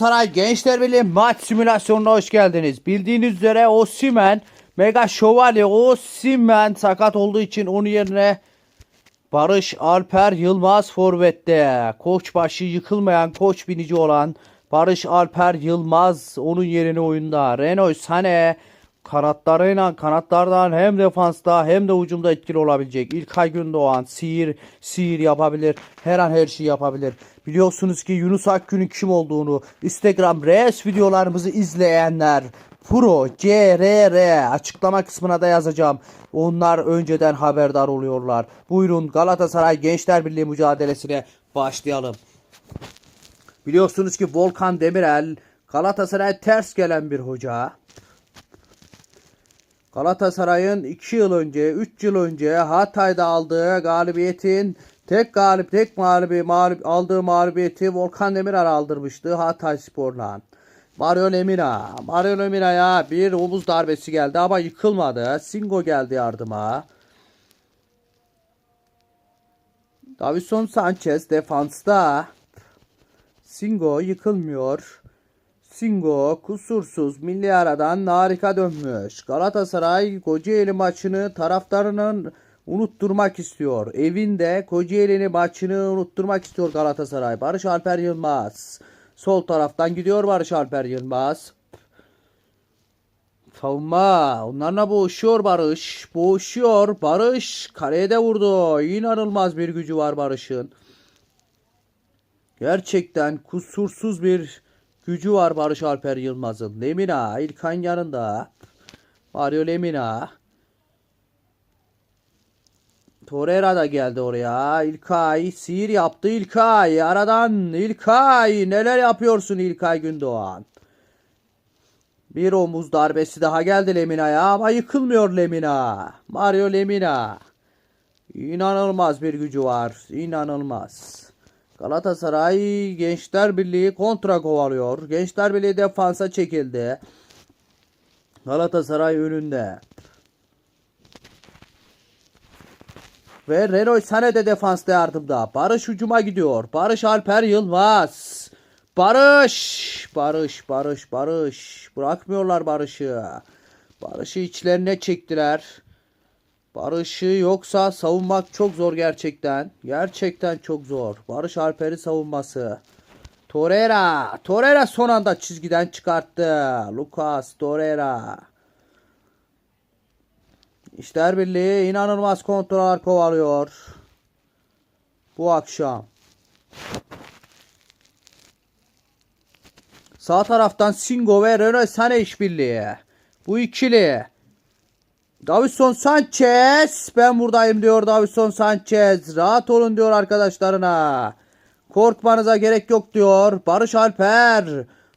Saray Gençler Birliği maç simülasyonuna hoş geldiniz. Bildiğiniz üzere Osimhen Mega Şövalye Osimhen sakat olduğu için onun yerine Barış Alper Yılmaz forvette. Koç başı yıkılmayan koç binici olan Barış Alper Yılmaz onun yerine oyunda. Renault Sane kanatlarıyla kanatlardan hem defansta hem de hücumda etkili olabilecek. İlkay Gündoğan sihir sihir yapabilir. Her an her şeyi yapabilir. Biliyorsunuz ki Yunus Akgün'ün kim olduğunu Instagram Reels videolarımızı izleyenler Pro CRR açıklama kısmına da yazacağım. Onlar önceden haberdar oluyorlar. Buyurun Galatasaray Gençler Birliği mücadelesine başlayalım. Biliyorsunuz ki Volkan Demirel Galatasaray'a ters gelen bir hoca. Galatasaray'ın 2 yıl önce, 3 yıl önce Hatay'da aldığı galibiyetin tek galip, tek mağlubi, mağlup, aldığı mağlubiyeti Volkan Demirel aldırmıştı Hatay Spor'la. Mario Lemina. Mario Lemina'ya bir omuz darbesi geldi ama yıkılmadı. Singo geldi yardıma. Davison Sanchez defansta. Singo yıkılmıyor. Singo kusursuz milli aradan harika dönmüş. Galatasaray Kocaeli maçını taraftarının unutturmak istiyor. Evinde Kocaeli'ni maçını unutturmak istiyor Galatasaray. Barış Alper Yılmaz. Sol taraftan gidiyor Barış Alper Yılmaz. Savunma. Onlarla boğuşuyor Barış. Boğuşuyor. Barış kaleye de vurdu. İnanılmaz bir gücü var Barış'ın. Gerçekten kusursuz bir gücü var Barış Alper Yılmaz'ın. Lemina İlkan yanında. Mario Lemina. Torreira da geldi oraya. İlkay sihir yaptı İlkay. Aradan İlkay. Neler yapıyorsun İlkay Gündoğan? Bir omuz darbesi daha geldi Lemina'ya ama yıkılmıyor Lemina. Mario Lemina. İnanılmaz bir gücü var. İnanılmaz. Galatasaray Gençler Birliği kontra kovalıyor. Gençler Birliği defansa çekildi. Galatasaray önünde. Ve Renault Sané de defansta yardımda. Barış hücuma gidiyor. Barış Alper Yılmaz. Barış. Barış, Barış, Barış. Bırakmıyorlar Barış'ı. Barış'ı içlerine çektiler. Barış'ı yoksa savunmak çok zor gerçekten. Gerçekten çok zor. Barış Alper'i savunması. Torreira. Torreira son anda çizgiden çıkarttı. Lucas Torreira. İşler Birliği inanılmaz kontroller kovalıyor. Bu akşam. Sağ taraftan Singo ve Renault Sane işbirliği. Bu ikili. Davison Sanchez. Ben buradayım diyor Davison Sanchez. Rahat olun diyor arkadaşlarına. Korkmanıza gerek yok diyor. Barış Alper.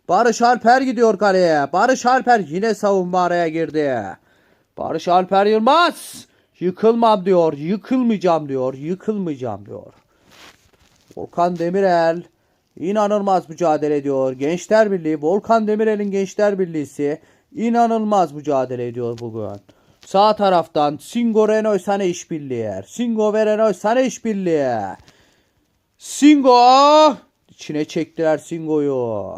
Barış Alper gidiyor kaleye. Barış Alper yine savunma araya girdi. Barış Alper Yılmaz. Yıkılmam diyor. Yıkılmayacağım diyor. Yıkılmayacağım diyor. Volkan Demirel inanılmaz mücadele ediyor. Gençler Birliği, Volkan Demirel'in Gençler Birliği'si inanılmaz mücadele ediyor bugün. Sağ taraftan Singo Renault Sane işbirliği. Singo ve Renault Sane işbirliği. Singo! İçine çektiler Singo'yu.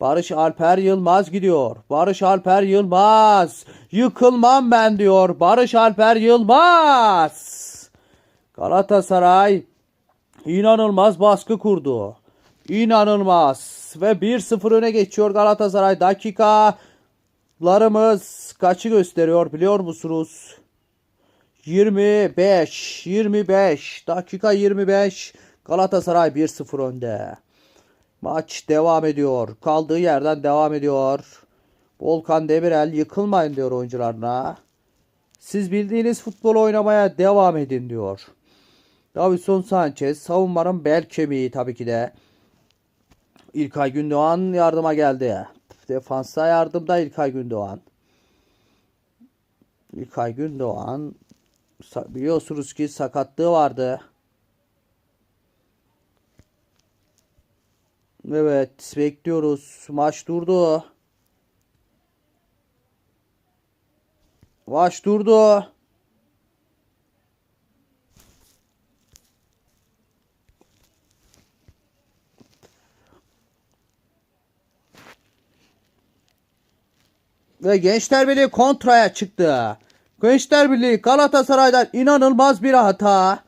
Barış Alper Yılmaz gidiyor. Barış Alper Yılmaz. Yıkılmam ben diyor. Barış Alper Yılmaz. Galatasaray inanılmaz baskı kurdu. İnanılmaz. Ve 1-0 öne geçiyor Galatasaray. Dakikalarımız kaçı gösteriyor biliyor musunuz? 25. 25. Dakika 25. Galatasaray 1-0 önde. Maç devam ediyor. Kaldığı yerden devam ediyor. Volkan Demirel yıkılmayın diyor oyuncularına. Siz bildiğiniz futbol oynamaya devam edin diyor. Davison Sanchez savunmanın bel kemiği tabii ki de. İlkay Gündoğan yardıma geldi. Defansa yardımda İlkay Gündoğan. İlkay Gündoğan biliyorsunuz ki sakatlığı vardı. Evet bekliyoruz. Maç durdu. Maç durdu. Ve Gençler Birliği kontraya çıktı. Gençler Birliği Galatasaray'dan inanılmaz bir hata.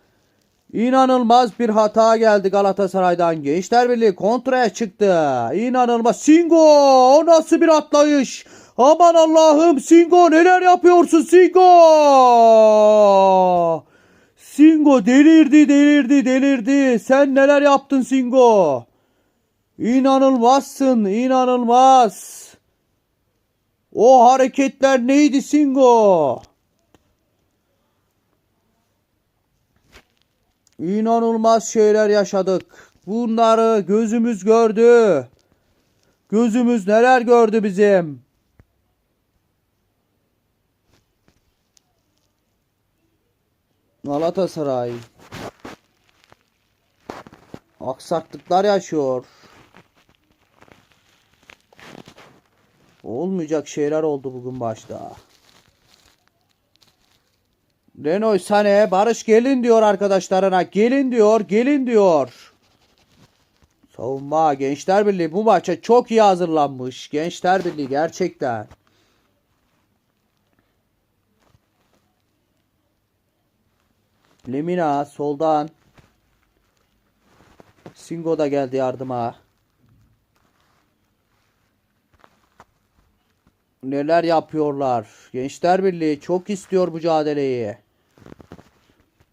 İnanılmaz bir hata geldi Galatasaray'dan. Gençler Birliği kontraya çıktı. İnanılmaz. Singo o nasıl bir atlayış? Aman Allah'ım Singo neler yapıyorsun Singo? Singo delirdi delirdi delirdi. Sen neler yaptın Singo? İnanılmazsın inanılmaz. O hareketler neydi Singo? İnanılmaz şeyler yaşadık. Bunları gözümüz gördü. Gözümüz neler gördü bizim. Galatasaray. Aksaklıklar yaşıyor. Olmayacak şeyler oldu bugün başta. Renoy Sane Barış gelin diyor arkadaşlarına. Gelin diyor, gelin diyor. Savunma Gençler Birliği bu maça çok iyi hazırlanmış. Gençler Birliği gerçekten. Lemina soldan. Singo da geldi yardıma. Neler yapıyorlar? Gençler Birliği çok istiyor mücadeleyi.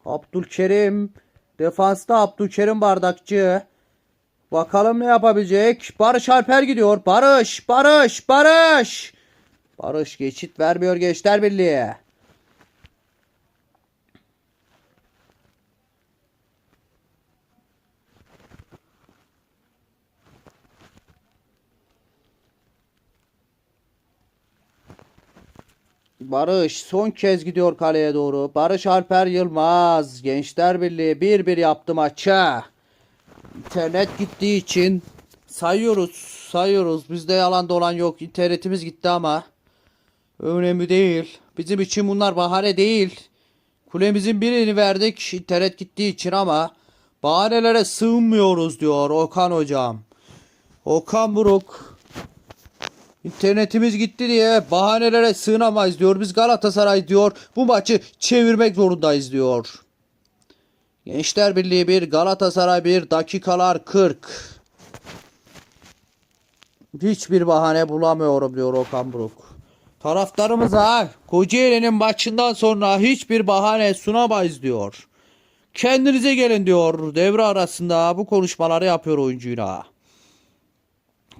Abdülkerim defansta Abdülkerim bardakçı. Bakalım ne yapabilecek? Barış Alper gidiyor. Barış, Barış, Barış. Barış geçit vermiyor Gençler Birliği. Barış son kez gidiyor kaleye doğru. Barış Alper Yılmaz. Gençler Birliği 1-1 yaptı maça. İnternet gittiği için sayıyoruz. Sayıyoruz. Bizde yalan dolan yok. İnternetimiz gitti ama. Önemli değil. Bizim için bunlar bahane değil. Kulemizin birini verdik. İnternet gittiği için ama bahanelere sığınmıyoruz diyor Okan hocam. Okan Buruk İnternetimiz gitti diye bahanelere sığınamayız diyor. Biz Galatasaray diyor. Bu maçı çevirmek zorundayız diyor. Gençler Birliği 1, Galatasaray 1, dakikalar 40. Hiçbir bahane bulamıyorum diyor Okan Buruk. Taraftarımıza Kocaeli'nin maçından sonra hiçbir bahane sunamayız diyor. Kendinize gelin diyor. Devre arasında bu konuşmaları yapıyor oyuncuyla.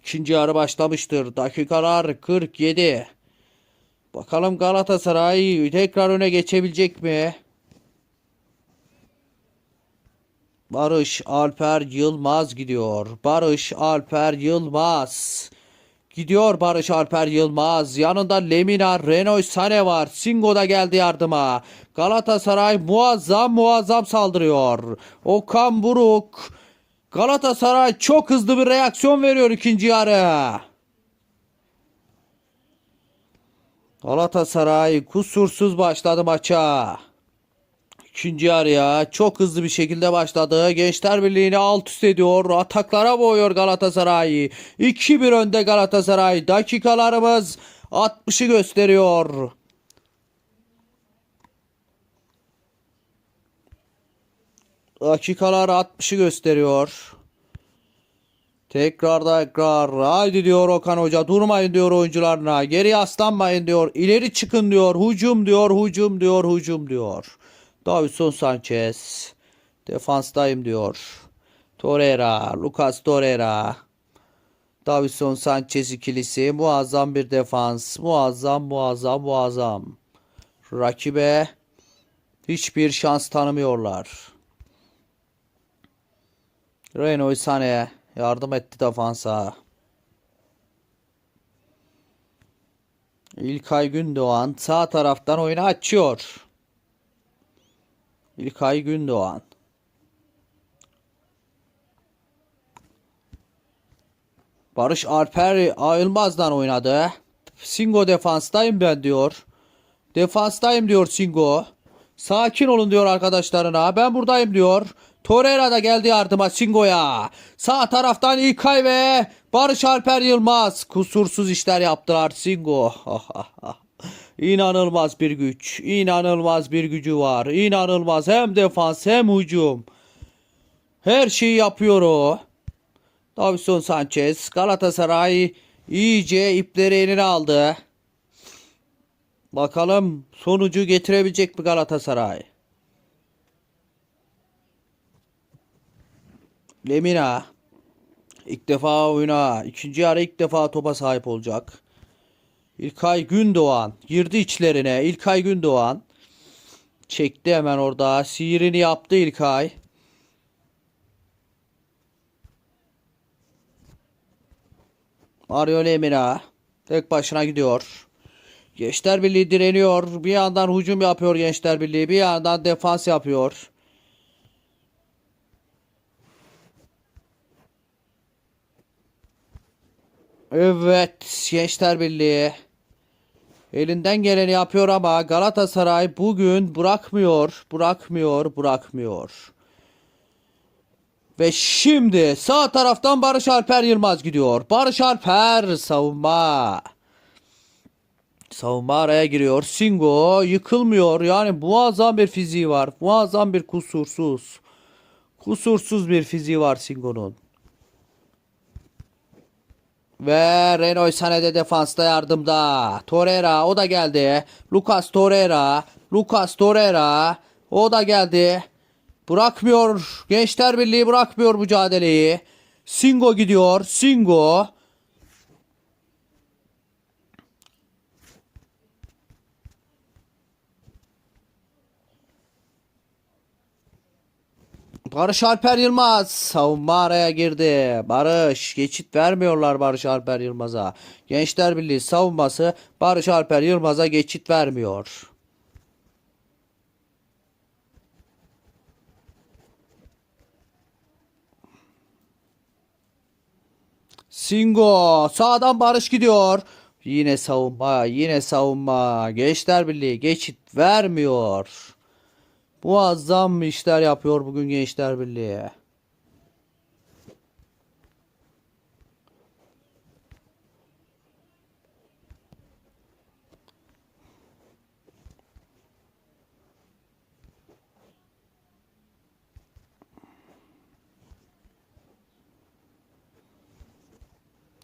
İkinci yarı başlamıştır. Dakikalar 47. Bakalım Galatasaray tekrar öne geçebilecek mi? Barış Alper Yılmaz gidiyor. Barış Alper Yılmaz. Gidiyor Barış Alper Yılmaz. Yanında Lemina, Renoy Sane var. Singo da geldi yardıma. Galatasaray muazzam muazzam saldırıyor. Okan Buruk. Galatasaray çok hızlı bir reaksiyon veriyor ikinci yarı. Galatasaray kusursuz başladı maça. İkinci yarıya çok hızlı bir şekilde başladı. Gençler Birliği'ni alt üst ediyor. Ataklara boğuyor Galatasaray. 2-1 önde Galatasaray. Dakikalarımız 60'ı gösteriyor. Dakikalar 60'ı gösteriyor. Tekrar tekrar haydi diyor Okan Hoca durmayın diyor oyuncularına geri aslanmayın diyor ileri çıkın diyor hücum diyor hücum diyor hücum diyor. Davinson Sanchez defanstayım diyor. Torreira Lucas Torreira Davinson Sanchez ikilisi muazzam bir defans muazzam muazzam muazzam. Rakibe hiçbir şans tanımıyorlar. Renoy Sané yardım etti defansa. İlkay Gündoğan sağ taraftan oyunu açıyor. İlkay Gündoğan. Barış Alper Ayılmaz'dan oynadı. Singo defanstayım ben diyor. Defanstayım diyor Singo. Sakin olun diyor arkadaşlarına. Ben buradayım diyor. Torreira da geldi yardıma Singo'ya. Sağ taraftan İlkay ve Barış Alper Yılmaz. Kusursuz işler yaptılar Singo. İnanılmaz bir güç. İnanılmaz bir gücü var. İnanılmaz hem defans hem hücum. Her şeyi yapıyor o. Davison Sanchez Galatasaray iyice ipleri eline aldı. Bakalım sonucu getirebilecek mi Galatasaray? Lemina ilk defa oyuna ikinci yarı ilk defa topa sahip olacak. İlkay Gündoğan girdi içlerine. İlkay Gündoğan çekti hemen orada. Sihirini yaptı İlkay. Mario Lemina tek başına gidiyor. Gençler Birliği direniyor. Bir yandan hücum yapıyor Gençler Birliği. Bir yandan defans yapıyor. Evet Gençler Birliği elinden geleni yapıyor ama Galatasaray bugün bırakmıyor, bırakmıyor, bırakmıyor. Ve şimdi sağ taraftan Barış Alper Yılmaz gidiyor. Barış Alper savunma. Savunma araya giriyor. Singo yıkılmıyor. Yani muazzam bir fiziği var. Muazzam bir kusursuz. Kusursuz bir fiziği var Singo'nun. Ve Renoy Sané de defansta yardımda. Torreira o da geldi. Lucas Torreira. Lucas Torreira o da geldi. Bırakmıyor. Gençler Birliği bırakmıyor mücadeleyi. Singo gidiyor. Singo. Barış Alper Yılmaz savunma araya girdi. Barış geçit vermiyorlar Barış Alper Yılmaz'a. Gençler Birliği savunması Barış Alper Yılmaz'a geçit vermiyor. Singo sağdan Barış gidiyor. Yine savunma, yine savunma. Gençler Birliği geçit vermiyor. Muazzam işler yapıyor bugün Gençler Birliği.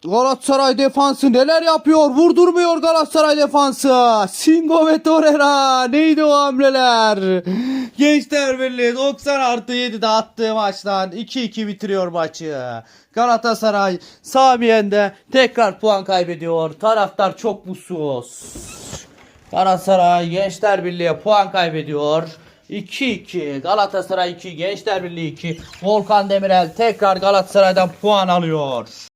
Galatasaray defansı neler yapıyor? Vurdurmuyor Galatasaray defansı. Singo ve Torreira. Neydi o hamleler? Gençler Birliği 90 artı 7'de attığı maçtan 2-2 bitiriyor maçı. Galatasaray Samiyen'de tekrar puan kaybediyor. Taraftar çok mutsuz. Galatasaray Gençler Birliği puan kaybediyor. 2-2 Galatasaray 2 Gençler Birliği 2 Volkan Demirel tekrar Galatasaray'dan puan alıyor.